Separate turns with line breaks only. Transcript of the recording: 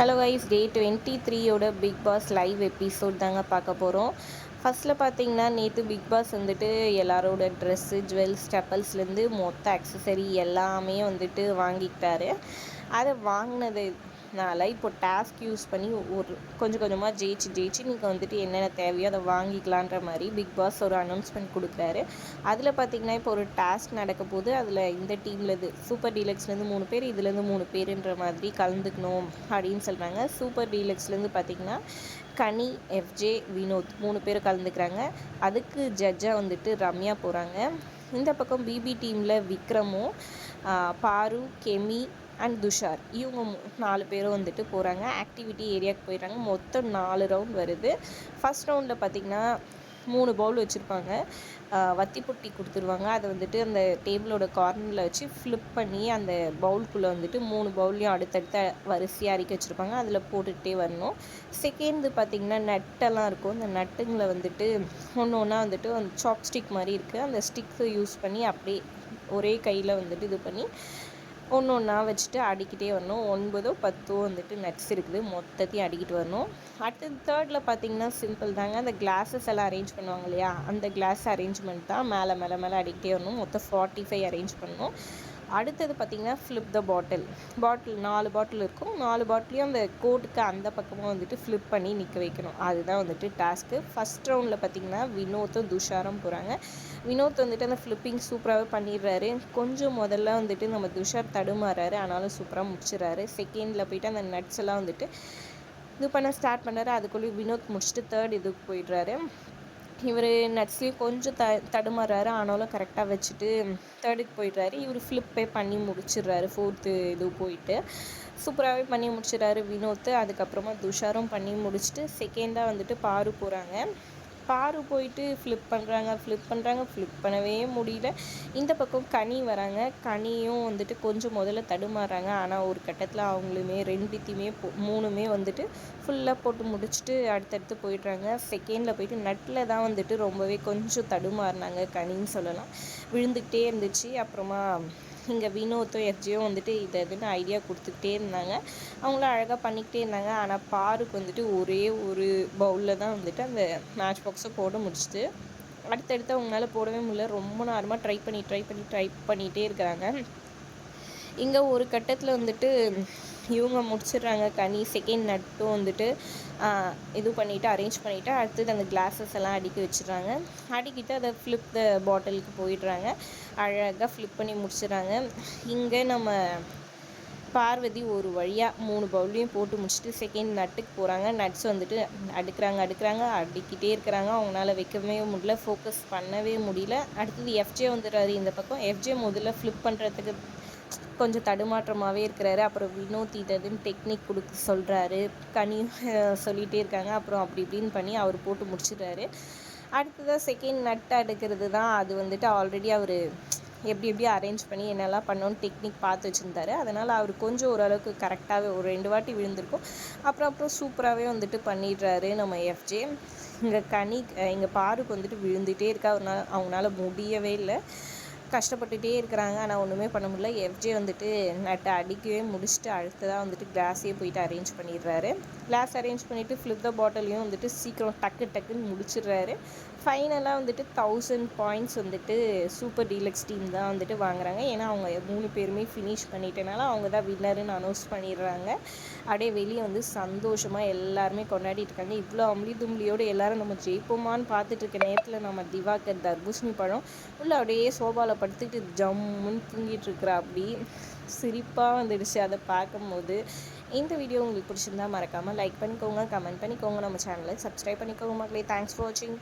Hello wise day twenty த்ரீயோட Bigg Boss live episode தாங்க பார்க்க போகிறோம் ஃபஸ்ட்டில் பார்த்தீங்கன்னா நேற்று பிக் பாஸ் வந்துட்டு எல்லாரோட ட்ரெஸ்ஸு ஜுவல்ஸ் ஸ்டெப்பல்ஸ்லேருந்து மொத்த அக்சசரி எல்லாமே வந்துட்டு வாங்கிக்கிட்டாரு. அதை வாங்கினது அதனால் இப்போ டாஸ்க் யூஸ் பண்ணி ஒரு கொஞ்சம் கொஞ்சமாக ஜெயிச்சு ஜெயிச்சு நீங்கள் வந்துட்டு என்னென்ன தேவையோ அதை வாங்கிக்கலான்ற மாதிரி பிக் பாஸ் ஒரு அனௌன்ஸ்மெண்ட் கொடுக்குறாரு. அதில் பார்த்தீங்கன்னா இப்போ ஒரு டாஸ்க் நடக்க போது அதில் இந்த டீம்லேருந்து சூப்பர் டீலக்ஸ்லேருந்து மூணு பேர் இதுலேருந்து மூணு பேருன்ற மாதிரி கலந்துக்கணும் அப்படின்னு சொல்கிறாங்க சூப்பர் டீலக்ஸ்லேருந்து பார்த்தீங்கன்னா கனி எஃப்ஜே வினோத் மூணு பேர் கலந்துக்கிறாங்க. அதுக்கு ஜட்ஜாக வந்துட்டு ரம்யா போகிறாங்க இந்த பக்கம் பிபி டீமில் விக்ரமும் பாரு கெமி அண்ட் துஷார். இவங்க நாலு பேரும் வந்துட்டு போகிறாங்க ஆக்டிவிட்டி ஏரியாவுக்கு போயிடுறாங்க. மொத்தம் நாலு ரவுண்ட் வருது. ஃபஸ்ட் ரவுண்டில் பார்த்திங்கன்னா மூணு பவுல் வச்சுருப்பாங்க. வத்தி பொட்டி கொடுத்துருவாங்க. அதை வந்துட்டு அந்த டேபிளோட கார்னரில் வச்சு ஃப்ளிப் பண்ணி அந்த பவுல்குள்ளே வந்துட்டு மூணு பவுல்லையும் அடுத்தடுத்த வரிசையாக அரிக்க வச்சுருப்பாங்க. அதில் போட்டுகிட்டே வரணும். செகண்டு பார்த்திங்கன்னா நட்டெல்லாம் இருக்கும். அந்த நட்டுங்களை வந்துட்டு ஒன்று ஒன்றா வந்துட்டு அந்த சாப்ஸ்டிக் மாதிரி இருக்குது அந்த ஸ்டிக்ஸை யூஸ் பண்ணி அப்படியே ஒரே கையில் வந்துட்டு இது பண்ணி ஒன்று ஒன்றா வச்சுட்டு அடிக்கிட்டே வரணும். ஒன்பதோ பத்தோ வந்துட்டு நட்ஸ் இருக்குது. மொத்தத்தையும் அடிக்கிட்டு வரணும். அடுத்தது தேர்டில் பார்த்தீங்கன்னா சிம்பிள் தாங்க. அந்த கிளாஸஸ் எல்லாம் அரேஞ்ச் பண்ணுவாங்க இல்லையா? அந்த கிளாஸ் அரேஞ்ச்மெண்ட் தான் மேலே மேலே மேலே அடிக்கிட்டே வரணும். மொத்தம் ஃபார்ட்டி ஃபைவ் அரேஞ்ச் பண்ணணும். அடுத்தது பார்த்திங்கன்னா ஃப்ளிப் த பாட்டில் பாட்டில் நாலு பாட்டில் இருக்கும். நாலு பாட்டிலையும் அந்த கோட்டுக்கு அந்த பக்கமாக வந்துட்டு ஃப்ளிப் பண்ணி நிற்க வைக்கணும். அதுதான் வந்துட்டு டாஸ்க்கு ஃபஸ்ட் ரவுண்டில் பார்த்திங்கன்னா வினோத்தும் துஷாரும் போகிறாங்க வினோத் வந்துட்டு அந்த ஃப்ளிப்பிங் சூப்பராகவே பண்ணிடுறாரு. கொஞ்சம் முதல்ல வந்துட்டு நம்ம துஷார் தடுமாறாரு. ஆனாலும் சூப்பராக முடிச்சிடறாரு. செகண்டில் போயிட்டு அந்த நட்ஸ் எல்லாம் வந்துட்டு இது பண்ண ஸ்டார்ட் பண்ணார். அதுக்குள்ளேயும் வினோத் முடிச்சுட்டு தேர்ட் இதுக்கு போயிடுறாரு. இவர் நட்ஸ்லேயும் கொஞ்சம் த தடுமாறுறாரு. ஆனாலும் கரெக்டாக வச்சுட்டு தேர்டுக்கு போயிடுறாரு. இவர் ஃப்ளிப்பே பண்ணி முடிச்சிடுறாரு. ஃபோர்த்து இது போயிட்டு சூப்பராகவே பண்ணி முடிச்சிடுறாரு வினோத்து. அதுக்கப்புறமா துஷாரும் பண்ணி முடிச்சுட்டு செகண்டாக வந்துட்டு பாரு போகிறாங்க பாரு போயிட்டு ஃப்ளிப் பண்ணுறாங்க ஃப்ளிப் பண்ணுறாங்க ஃப்ளிப் பண்ணவே முடியல. இந்த பக்கம் கனி வராங்க. கனியும் வந்துட்டு கொஞ்சம் முதல்ல தடுமாறுறாங்க. ஆனால் ஒரு கட்டத்தில் அவங்களுமே ரெண்டுத்தையுமே மூணுமே வந்துட்டு ஃபுல்லாக போட்டு முடிச்சுட்டு அடுத்தடுத்து போயிடுறாங்க. செகண்டில் போயிட்டு நட்டில் தான் வந்துட்டு ரொம்பவே கொஞ்சம் தடுமாறினாங்க கனின்னு சொல்லலாம். விழுந்துக்கிட்டே இருந்துச்சு. அப்புறமா இங்கே வினோத்தோ எஃப்ஜியோ வந்துட்டு இதை இதுன்னு ஐடியா கொடுத்துக்கிட்டே இருந்தாங்க. அவங்களும் அழகாக பண்ணிக்கிட்டே இருந்தாங்க. ஆனால் பாருக்கு வந்துட்டு ஒரே ஒரு பவுலில் தான் வந்துட்டு அந்த மேட்ச் பாக்ஸை போட முடிச்சுது அடுத்தடுத்து அவங்களால போடவே முடியல. ரொம்ப நேரமாக ட்ரை பண்ணி ட்ரை பண்ணி ட்ரை பண்ணிகிட்டே இருக்கிறாங்க. இங்கே ஒரு கட்டத்தில் வந்துட்டு இவங்க முடிச்சிடுறாங்க. கனி செகண்ட் நட்டும் வந்துட்டு இது பண்ணிவிட்டு அரேஞ்ச் பண்ணிவிட்டு அடுத்தது அந்த கிளாஸஸ் எல்லாம் அடுக்கி வச்சிடுறாங்க. அடுக்கிட்டு அதை ஃப்ளிப் த பாட்டிலுக்கு போயிடுறாங்க. அழகாக ஃப்ளிப் பண்ணி முடிச்சிடுறாங்க. இங்கே நம்ம பார்வதி ஒரு வழியாக மூணு பவுலையும் போட்டு முடிச்சுட்டு செகண்ட் நட்டுக்கு போகிறாங்க நட்ஸ் வந்துட்டு அடுக்கிறாங்க அடுக்கிறாங்க. அடிக்கிட்டே இருக்கிறாங்க. அவங்களால வைக்கவே முடியல ஃபோக்கஸ் பண்ணவே முடியல. அடுத்தது எஃப்ஜே வந்துடுறாரு இந்த பக்கம். எஃப்ஜே முதல்ல ஃப்ளிப் பண்ணுறதுக்கு கொஞ்சம் தடுமாற்றமாகவே இருக்கிறாரு. அப்புறம் வினோத் இதுன்னு டெக்னிக் கொடுக்க சொல்கிறாரு கனி சொல்லிகிட்டே இருக்காங்க. அப்புறம் அப்படி இப்படின்னு பண்ணி அவர் போட்டு முடிச்சிடுறாரு. அடுத்ததாக செகண்ட் நட் அடுக்கிறது தான். அது வந்துட்டு ஆல்ரெடி அவர் எப்படி எப்படி அரேஞ்ச் பண்ணி என்னெல்லாம் பண்ணோன்னு டெக்னிக் பார்த்து வச்சுருந்தாரு. அதனால் அவர் கொஞ்சம் ஓரளவுக்கு கரெக்டாகவே ஒரு ரெண்டு வாட்டி விழுந்திருக்கும். அப்புறம் அப்புறம் சூப்பராகவே வந்துட்டு பண்ணிடுறாரு நம்ம எஃப்ஜே இங்கே கனி இங்கே பாருக்கு வந்துட்டு விழுந்துகிட்டே இருக்கா. அவனால் அவங்களால முடியவே இல்லை. கஷ்டப்பட்டுகிட்டே இருக்கிறாங்க. ஆனால் ஒன்றுமே பண்ண முடியல. எஃப்ஜே வந்துட்டு நட்டை அடிக்கவே முடிச்சுட்டு அடுத்ததாக வந்துட்டு கிளாஸே போயிட்டு அரேஞ்ச் பண்ணிடுறாரு. கிளாஸ் அரேஞ்ச் பண்ணிவிட்டு ஃப்ளிப் த பாட்டிலையும் வந்துட்டு சீக்கிரம் டக்கு டக்குன்னு முடிச்சிடுறாரு. ஃபைனலாக வந்துட்டு தௌசண்ட் பாயிண்ட்ஸ் வந்துட்டு சூப்பர் டீலக்ஸ் டீம் தான் வந்துட்டு வாங்குறாங்க. ஏன்னா அவங்க மூணு பேருமே ஃபினிஷ் பண்ணிட்டனால அவங்க தான் வின்னருன்னு அனௌன்ஸ் பண்ணிடுறாங்க. அப்படியே வெளியே வந்து சந்தோஷமாக எல்லாருமே கொண்டாடிட்டு இருக்காங்க. இவ்வளோ அம்லி தும்லியோடு எல்லாரும் நம்ம ஜெயிப்போமான்னு பார்த்துட்டு இருக்க நேரத்தில் நம்ம திவாகர் தர்பூசணி பழம் உள்ள அப்படியே சோபாவில் படுத்துக்கிட்டு ஜம்முன்னு தூங்கிட்டு இருக்கிறா அப்படி சிரிப்பாக வந்துடுச்சு அதை பார்க்கும்போது. இந்த வீடியோ உங்களுக்கு பிடிச்சிருந்தா மறக்காமல் லைக் பண்ணிக்கோங்க கமெண்ட் பண்ணிக்கோங்க. நம்ம சேனலை சப்ஸ்கிரைப் பண்ணிக்கோங்க மக்களே. தேங்க்ஸ் ஃபார் வாட்சிங்